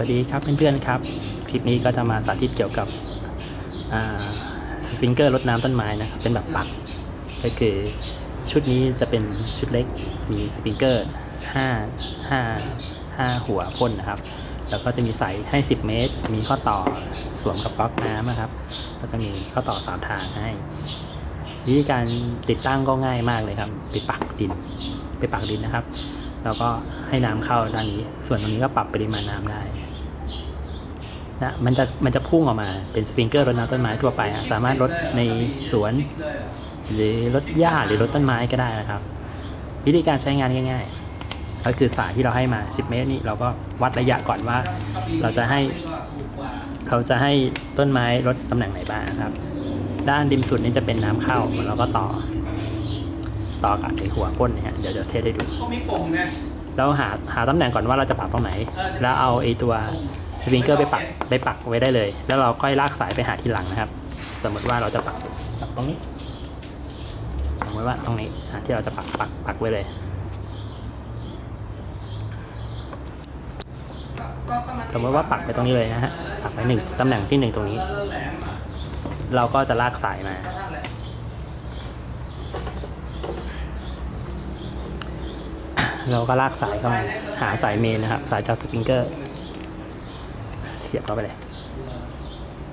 สวัสดีครับเพื่อนๆครับ คลิปนี้ก็จะมาสาธิตเกี่ยวกับสปริงเกอร์รดน้ำต้นไม้นะครับเป็นแบบปักก็คือชุดนี้จะเป็นชุดเล็กมีสปริงเกอร์5 5 5 หัวพ่นนะครับ แล้วก็จะมีสายให้ 10 เมตร มีข้อต่อสวมกับก๊อกน้ำนะครับ ก็จะมีข้อต่อ3ทางให้วิธีการติดตั้งก็ง่ายมากเลยครับไปปักดินไปปักดินนะครับแล้วก็ให้น้ำเข้าด้านนี้ ส่วนตรงนี้ก็ปรับปริมาณน้ำได้ นะมันจะมันจะพุ่งออกมาเป็นสปริงเกอร์รดน้ำต้นไม้ทั่วไปอะสามารถรดในสวน หรือรดหญ้าหรือรดต้นไม้ก็ได้นะครับ วิธีการใช้งานง่าย ๆ ก็คือสายที่เราให้มา 10 เมตรนี่เราก็วัดระยะก่อนว่า เราจะให้เราจะให้ต้นไม้รดตำแหน่งไหนบ้างนะครับ ด้านริมสุดนี่จะเป็นน้ำเข้าแล้วก็ต่อ ต่อกับไอหัวพ่นเนี่ยฮะเดี๋ยวเดี๋ยวเทสให้ดูเขาไม่โป่งนะเราหาหาตำแหน่งก่อนว่าเราจะปักตรงไหน แล้วเอาไอตัวสป ริงเกอร์ไปปักไปปักไว้ได้เลย แล้วเราค่อยลากสายไปหาทีหลังนะครับ สมมติว่าเราจะปักปักตรงนี้ สมมติว่าตรงนี้ที่เราจะปักปักปักไว้เลยสมมติว่าปักไปตรงนี้เลยนะฮะปักไปหนึ่งตำแหน่งที่หนึ่งตรงนี้ เราก็จะลากสายมา เราก็ลากสายเข้ามาหาสายเมนนะครับ สายจากสปริงเกอร์ เสียบเข้าไปเลย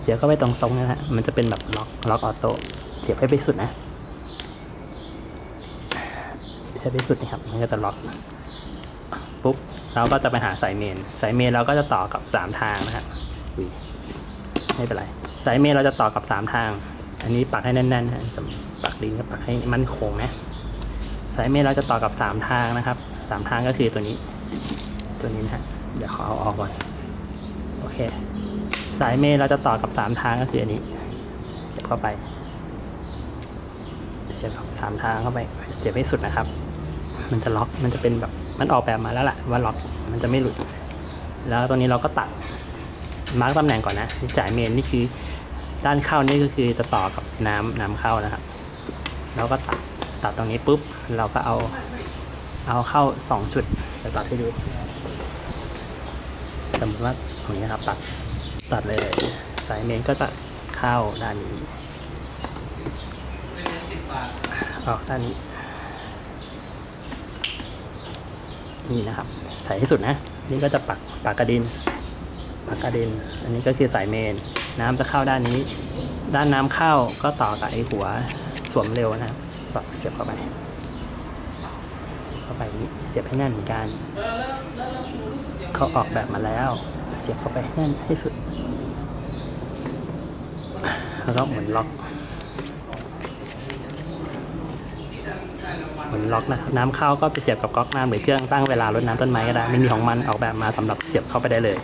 เสียบเข้าไปตรงๆนะฮะ มันจะเป็นแบบล็อกล็อกออโต้ เสียบให้ไปสุดนะ เสียบไปสุดนี่ครับ มันก็จะล็อก ปุ๊บ เราก็จะไปหาสายเมน สายเมนเราก็จะต่อกับสามทางนะฮะอุ้ยไม่เป็นไร สายเมนเราจะต่อกับสามทาง อันนี้ปักให้แน่นๆนะจะปักดินก็ปักให้มั่นคงนะ สายเมนเราจะต่อกับสามทางนะครับสามทางก็คือตัวนี้ ตัวนี้นะฮะ เดี๋ยวขอเอาออกก่อน เค สายเมนเราจะต่อกับสามทางก็คืออันนี้ เสียบเข้าไป เสียบสามทางเข้าไป เสียบให้สุดนะครับ มันจะล็อก มันจะเป็นแบบ มันออกแบบมาแล้วแหละว่าล็อก มันจะไม่หลุด แล้วตรงนี้เราก็ตัด มาร์กตำแหน่งก่อนนะ จ่ายเมนนี่คือด้านเข้านี่ก็คือจะต่อกับน้ำน้ำเข้านะครับ เราก็ตัดตัดตรงนี้ปุ๊บ เราก็เอา เอาเข้าสองจุดจะตัดให้ดู สมมติว่าตรงนี้นะครับตัดตัดเลย สายเมนก็จะเข้าด้านนี้ออกด้านนี้นี่นะครับใส่ให้สุดนะ นี่ก็จะปักปักกระดินปักกระดิน อันนี้ก็คือสายเมน น้ำจะเข้าด้านนี้ ด้านน้ำเข้าก็ต่อกับไอ้หัวสวมเร็วนะครับสอดเสียบเข้าไป เข้าไปนี้เสียบให้แน่นเหมือนกันเขาออกแบบมาแล้ว เสียบเข้าไปให้แน่นให้สุด แล้วก็หมุนล็อกหมุนล็อกนะน้ำเข้าก็ไปเสียบกับก๊อกน้ำหรือเครื่องตั้งเวลารดน้ำต้นไม้ก็ได้มันมีของมันออกแบบมาสำหรับเสียบเข้าไปได้เลย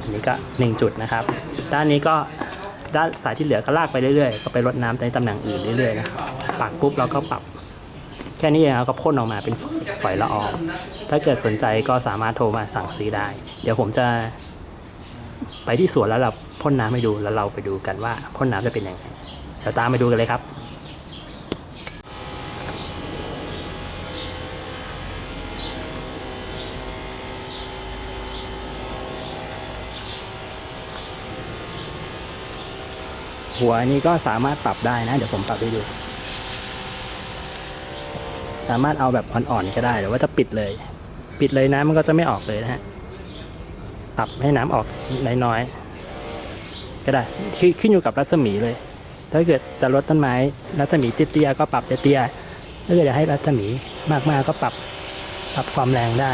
อันนี้ก็หนึ่งจุดนะครับ ด้านนี้ก็ด้านสายที่เหลือก็ลากไปเรื่อยๆ ก็ไปรดน้ำในตำแหน่งอื่นเรื่อยๆนะครับปักปุ๊บเราก็ปรับ แค่นี้เองเราก็พ่นออกมาเป็นฝอยละอองถ้าเกิดสนใจก็สามารถโทรมาสั่งซื้อได้ เดี๋ยวผมจะ ไปที่สวนแล้วเราพ่นน้ำให้ดูแล้วเราไปดูกันว่าพ่นน้ำจะเป็นยังไงเดี๋ยวตามไปดูกันเลยครับหัวนี้ก็สามารถปรับได้นะ เดี๋ยวผมปรับให้ดู สามารถเอาแบบอ่อนๆก็ได้หรือว่าจะปิดเลย ปิดเลยน้ำมันก็จะไม่ออกเลยนะฮะปรับให้น้ำออกน้อยๆก็ได้ขึ้นอยู่กับรัศมีเลย ถ้าเกิดจะลดต้นไม้รัศมีเตี้ยๆก็ปรับเตี้ยๆถ้าเกิดอยากให้รัศมีมากๆก็ปรับปรับความแรงได้